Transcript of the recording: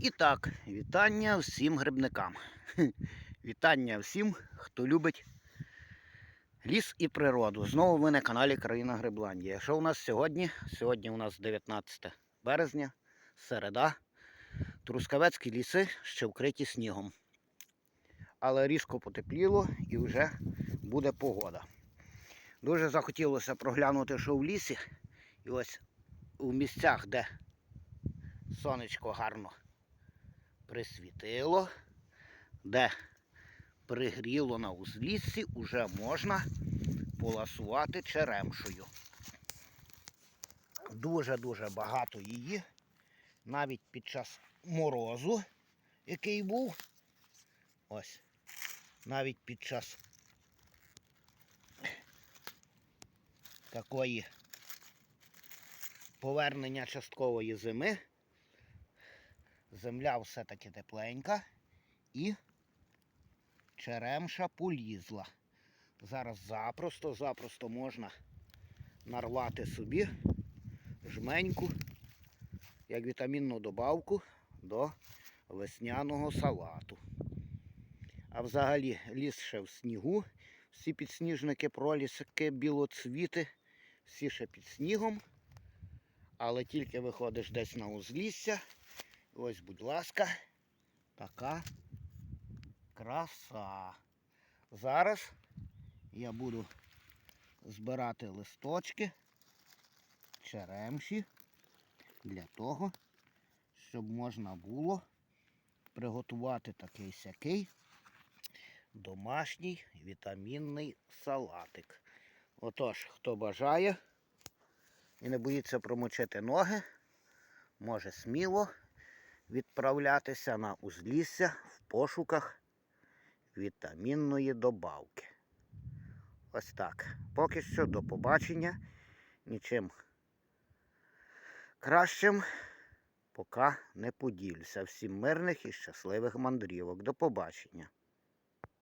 І так, вітання всім грибникам. Вітання всім, хто любить ліс і природу. Знову ви на каналі Країна Грибландія. Що у нас сьогодні? Сьогодні у нас 19 березня, середа. Трускавецькі ліси ще вкриті снігом. Але різко потепліло і вже буде погода. Дуже захотілося проглянути, що в лісі. І ось у місцях, де сонечко гарно присвітило, де пригріло на узліссі, уже можна поласувати черемшою. Дуже-дуже багато її. Навіть під час морозу, який був. Ось. Навіть під час такої повернення часткової зими. Земля все-таки тепленька і черемша полізла. Зараз запросто-запросто можна нарвати собі жменьку, як вітамінну добавку до весняного салату. А взагалі ліс ще в снігу, всі підсніжники, проліски, білоцвіти, всі ще під снігом. Але тільки виходиш десь на узлісся. Ось, будь ласка, така краса. Зараз я буду збирати листочки, черемші для того, щоб можна було приготувати такий сякий домашній вітамінний салатик. Отож, хто бажає і не боїться промочити ноги, може сміло відправлятися на узлісся в пошуках вітамінної добавки. Ось так. Поки що до побачення. Нічим кращим поки не поділюся. Всім мирних і щасливих мандрівок. До побачення.